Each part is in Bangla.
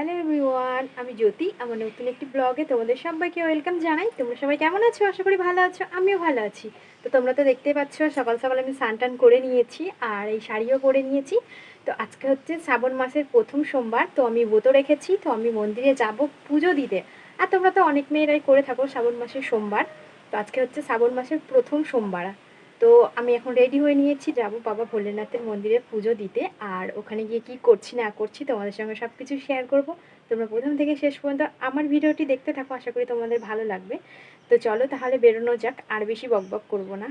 হ্যালো এভরিওয়ান আমি জ্যোতি, আমার নতুন একটি ব্লগে তোমাদের সবাইকে ওয়েলকাম জানাই। তোমরা সবাই কেমন আছো? আশা করি ভালো আছো, আমিও ভালো আছি। তো তোমরা তো দেখতেই পাচ্ছ, সকাল সকাল আমি স্নান করে নিয়েছি আর এই শাড়িও পরে নিয়েছি। তো আজকে হচ্ছে শ্রাবণ মাসের প্রথম সোমবার, তো আমি ব্রত রেখেছি, তো আমি মন্দিরে যাব পুজো দিতে। আর তোমরা তো অনেক মেয়েরাই করে থাকো শ্রাবণ মাসের সোমবার, তো আজকে হচ্ছে শ্রাবণ মাসের প্রথম সোমবার। তো আমি এখন রেডি হয়ে নিয়েছি যাব বাবা ভোলেনাথের মন্দিরে পুজো দিতে। আর ওখানে গিয়ে কি করছি, না করছি তোমাদের সঙ্গে সব কিছু শেয়ার করব। তোমরা প্রথম থেকে শেষ পর্যন্ত আমার ভিডিওটি দেখতে থাকো, আশা করি তোমাদের ভালো লাগবে। তো চলো তাহলে বেরোনো যাক, আর বেশি বকবক করব না।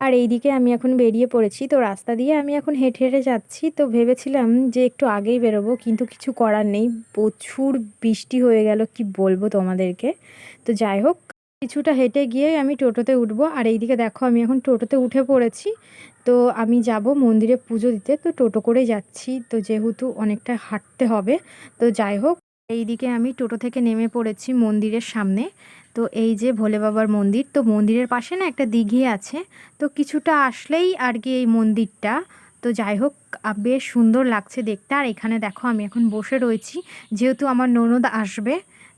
আর এইদিকে আমি এখন বেরিয়ে পড়েছি, তো রাস্তা দিয়ে আমি এখন হেঁটে হেঁটে যাচ্ছি। তো ভেবেছিলাম যে একটু আগেই বেরোবো, কিন্তু কিছু করার নেই। প্রচুর বৃষ্টি হয়ে গেল, কি বলব তোমাদেরকে। তো যাই হোক কিছুটা হেঁটে গিয়ে আমি টোটোতে উঠবো। আর এইদিকে দেখো, আমি এখন টোটোতে উঠে পড়েছি। তো আমি যাব মন্দিরে পুজো দিতে। তো টোটো করে যাচ্ছি। তো যেহেতু অনেকটা হাঁটতে হবে, তো যাই হোক, এইদিকে আমি টোটো থেকে নেমে পড়েছি মন্দিরের সামনে। তো এই যে ভোলে বাবার মন্দির, তো মন্দিরের পাশে না একটা দিঘি আছে। তো কিছুটা আসলেই আর কি এই মন্দিরটা। তো যাই হোক বেশ সুন্দর লাগছে দেখতে। আর এখানে দেখো, আমি এখন বসে রয়েছি। যেহেতু আমার ননদ আসবে,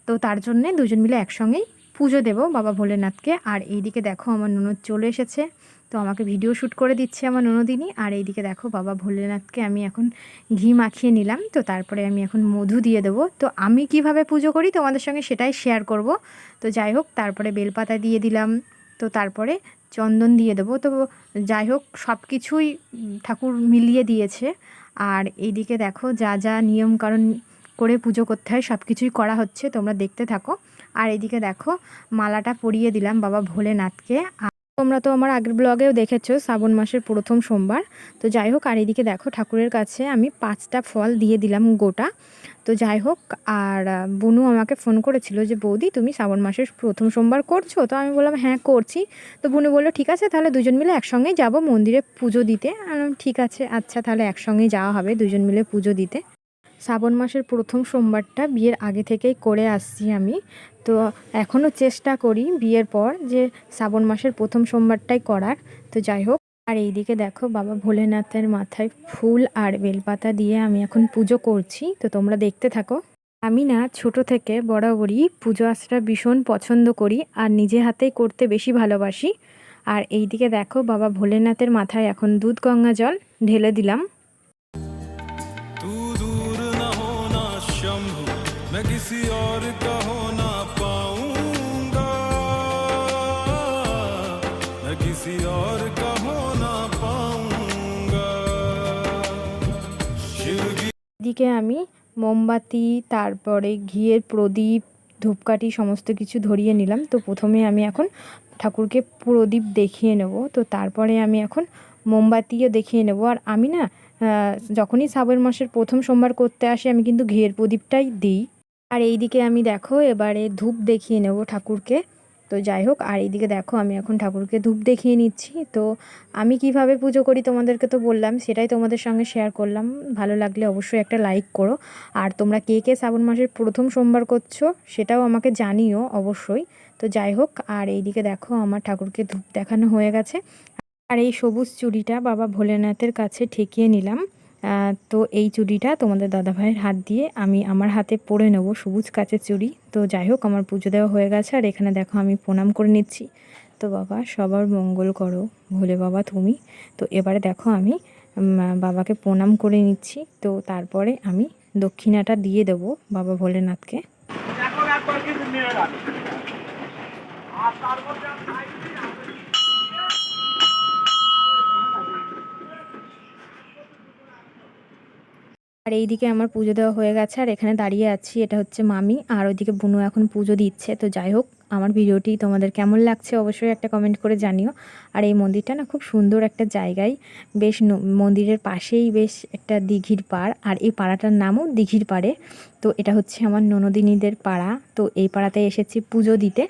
তো তার জন্যে দুজন মিলে একসঙ্গেই পুজো দেব বাবা ভোলেনাথকে। আর এইদিকে দেখো আমার ননদ চলে এসেছে। তো আমাকে ভিডিও শ্যুট করে দিচ্ছে আমার ননদিনী। আর এইদিকে দেখো বাবা ভোলেনাথকে আমি এখন ঘি মাখিয়ে নিলাম। তো তারপরে আমি এখন মধু দিয়ে দেবো। তো আমি কীভাবে পুজো করি তোমাদের সঙ্গে সেটাই শেয়ার করব। তো যাই হোক, তারপরে বেলপাতা দিয়ে দিলাম। তো তারপরে চন্দন দিয়ে দেবো। তো যাই হোক সব কিছুই ঠাকুর মিলিয়ে দিয়েছে। আর এইদিকে দেখো যা যা নিয়ম কারণ করে পুজো করতে হয় সব কিছুই করা হচ্ছে। তোমরা দেখতে থাকো। আর এদিকে দেখো, মালাটা পরিয়ে দিলাম বাবা ভোলেনাথকে। তোমরা তো আমার আগের ব্লগেও দেখেছ, শ্রাবণ মাসের প্রথম সোমবার। তো যাই হোক, আর এদিকে দেখো, ঠাকুরের কাছে আমি পাঁচটা ফল দিয়ে দিলাম গোটা। তো যাই হোক, আর বুনু আমাকে ফোন করেছিল যে, বৌদি, তুমি শ্রাবণ মাসের প্রথম সোমবার করছ? তো আমি বললাম হ্যাঁ করছি। তো বুনু বলল, ঠিক আছে, তাহলে দুজন মিলে একসঙ্গেই যাব মন্দিরে পুজো দিতে। ঠিক আছে আচ্ছা তাহলে একসঙ্গেই যাওয়া হবে দুজন মিলে পুজো দিতে। শ্রাবণ মাসের প্রথম সোমবারটা বিয়ের আগে থেকেই করে আসছি আমি। তো এখনও চেষ্টা করি বিয়ের পর যে শ্রাবণ মাসের প্রথম সোমবারটাই করার। তো যাই হোক, আর এইদিকে দেখো বাবা ভোলেনাথের মাথায় ফুল আর বেলপাতা দিয়ে আমি এখন পুজো করছি। তো তোমরা দেখতে থাকো। আমি না ছোট থেকে বরাবরই পুজো আসাটা ভীষণ পছন্দ করি আর নিজে হাতেই করতে বেশি ভালোবাসি। আর এইদিকে দেখো বাবা ভোলেনাথের মাথায় এখন দুধ গঙ্গা জল ঢেলে দিলাম। होना शंभु मैं किसी और का होना पाऊंगा मैं किसी और का होना पाऊंगा शिव की এদিকে আমি মোমবাতি তারপরে ঘিয়ের প্রদীপ ধূপকাঠি সমস্ত কিছু ধরিয়ে নিলাম তো প্রথমে আমি এখন ঠাকুরকে প্রদীপ দেখিয়ে নেব। তো তারপরে আমি এখন মোমবাতিও দেখিয়ে নেব। আর আমি না যখনই শ্রাবণ মাসের প্রথম সোমবার করতে আসি, আমি কিন্তু ঘিয়ের প্রদীপটাই দিই। আর এইদিকে আমি দেখো, এবারে ধূপ দেখিয়ে নেব ঠাকুরকে। তো যাই হোক, আর এইদিকে দেখো, আমি এখন ঠাকুরকে ধূপ দেখিয়ে নিচ্ছি। তো আমি কীভাবে পুজো করি তোমাদেরকে তো বললাম, সেটাই তোমাদের সঙ্গে শেয়ার করলাম। ভালো লাগলে অবশ্যই একটা লাইক করো। আর তোমরা কে কে শ্রাবণ মাসের প্রথম সোমবার করছ, সেটাও আমাকে জানিও অবশ্যই। তো যাই হোক, আর এইদিকে দেখো, আমার ঠাকুরকে ধূপ দেখানো হয়ে গেছে। আর এই সবুজ চুড়িটা বাবা ভোলেনাথের কাছে ঠেকিয়ে নিলাম। তো এই চুড়িটা তোমাদের দাদাভাইয়ের হাত দিয়ে আমি আমার হাতে পরে নেব সবুজ কাচের চুড়ি। তো যাই হোক, আমার পুজো দেওয়া হয়ে গেছে, আর এখানে দেখো আমি প্রণাম করে নিচ্ছি। তো বাবা, সবার মঙ্গল করো, ভোলে বাবা তুমি। তো এবারে দেখো আমি বাবাকে প্রণাম করে নিচ্ছি। তো তারপরে আমি দক্ষিণাটা দিয়ে দেবো বাবা ভোলেনাথকে। এইদিকে আমার পুজো দেওয়া হয়ে গেছে, আর এখানে দাঁড়িয়ে আছি। এটা হচ্ছে মামি, আর ওইদিকে বুনু এখন পুজো দিচ্ছে। তো যাই হোক, আমার ভিডিওটি তোমাদের কেমন লাগছে অবশ্যই একটা কমেন্ট করে জানিও। আর এই মন্দিরটা না খুব সুন্দর একটা জায়গায়, বেশ মন্দিরের পাশেই বেশ একটা দিঘির পাড়, আর এই পাড়াটার নামও দিঘির পাড়ে। তো এটা হচ্ছে আমার ননদিনীদের পাড়া। তো এই পাড়াতে এসেছি পুজো দিতে।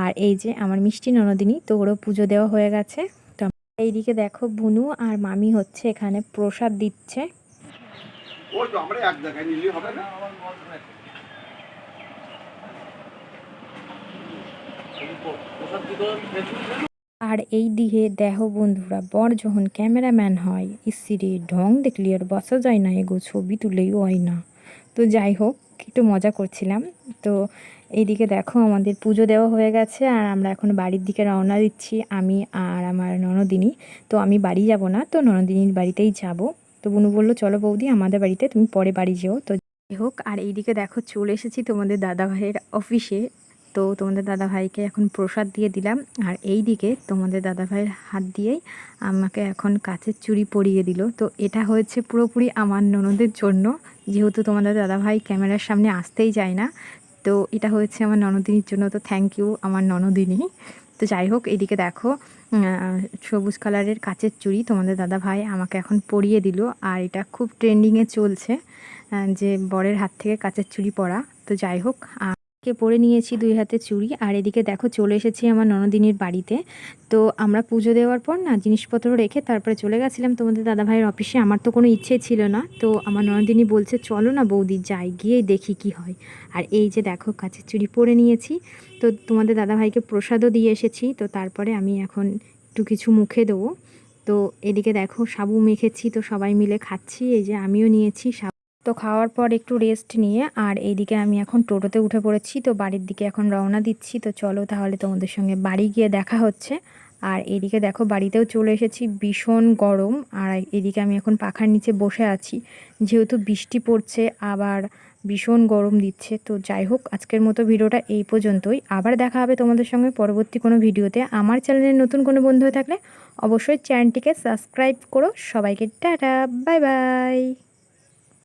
আর এই যে আমার মিষ্টি ননদিনী, তো ওরও পুজো দেওয়া হয়ে গেছে। তো এইদিকে দেখো বুনু আর মামি হচ্ছে এখানে প্রসাদ দিচ্ছে। ওই তো আমরা এক জায়গায় হবে না? আর এই দিকে দেহ বন্ধুরা, বর যখন ক্যামেরাম্যান হয় ইসিরে ঢং দেখলি আর বসা যায় না, এগো ছবি তুলেই হয় না। তো যাই হোক, একটু মজা করছিলাম। তো এইদিকে দেখো, আমাদের পুজো দেওয়া হয়ে গেছে, আর আমরা এখন বাড়ির দিকে রওনা দিচ্ছি, আমি আর আমার ননদিনী। তো আমি বাড়ি যাব না, তো ননদিনীর বাড়িতেই যাব। তো বুনু বলল, চলো বৌদি, আমাদের বাড়িতে তুমি পরে বাড়ি যেও। তো হোক, আর এইদিকে দেখো, চলে এসেছি তোমাদের দাদা ভাইয়ের অফিসে তো তোমাদের দাদা ভাইকে এখন প্রসাদ দিয়ে দিলাম, আর এই দিকে তোমাদের দাদা ভাইয়ের হাত দিয়েই আমাকে এখন কাচের চুড়ি পরিয়ে দিল। তো এটা হয়েছে পুরোপুরি আমার ননদের জন্য। যেহেতু তোমাদের দাদা ভাই ক্যামেরার সামনে আসতেই যায় না, তো এটা হয়েছে আমার ননদিনীর জন্য। তো থ্যাংক ইউ আমার ননদিনী। তো যাই হোক, এদিকে দেখো সবুজ কালারের কাচের চুড়ি তোমাদের দাদা ভাই আমাকে এখন পরিয়ে দিল। আর এটা খুব ট্রেন্ডিংয়ে চলছে যে বরের হাত থেকে কাচের চুড়ি পরা। তো যাই হোক কে পরে নিয়েছি দুই হাতে চুড়ি। আর এদিকে দেখো চলে এসেছি আমার ননদিনীর বাড়িতে। তো আমরা পুজো দেওয়ার পর না জিনিসপত্র রেখে তারপরে চলে গেছিলাম তোমাদের দাদা ভাইয়ের অফিসে। আমার তো কোনো ইচ্ছে ছিল না। তো আমার ননদিনী বলছে, চলো না বৌদি, যাই গিয়ে দেখি কি হয়। আর এই যে দেখো কাছের চুড়ি পরে নিয়েছি। তো তোমাদের দাদা ভাইকে প্রসাদও দিয়ে এসেছি। তো তারপরে আমি এখন একটু কিছু মুখে দেবো। তো এদিকে দেখো, সাবু মেখেছি, তো সবাই মিলে খাচ্ছি। এই যে আমিও নিয়েছি, সাবু তো খাওয়ার পর একটু রেস্ট নিয়ে, আর এইদিকে আমি এখন টোটোতে উঠে পড়েছি, তো বাড়ির দিকে এখন রওনা দিচ্ছি। তো চলো তাহলে তোমাদের সঙ্গে বাড়ি গিয়ে দেখা হচ্ছে। আর এদিকে দেখো বাড়িতেও চলে এসেছি, ভীষণ গরম। আর এদিকে আমি এখন পাখার নিচে বসে আছি, যেহেতু বৃষ্টি পড়ছে, আবার ভীষণ গরম দিচ্ছে। তো যাই হোক, আজকের মতো ভিডিওটা এই পর্যন্তই। আবার দেখা হবে তোমাদের সঙ্গে পরবর্তী কোনো ভিডিওতে। আমার চ্যানেলে নতুন কোনো বন্ধু থাকলে অবশ্যই চ্যানেলটিকে সাবস্ক্রাইব করো। সবাইকে টাটা, বাই বাই।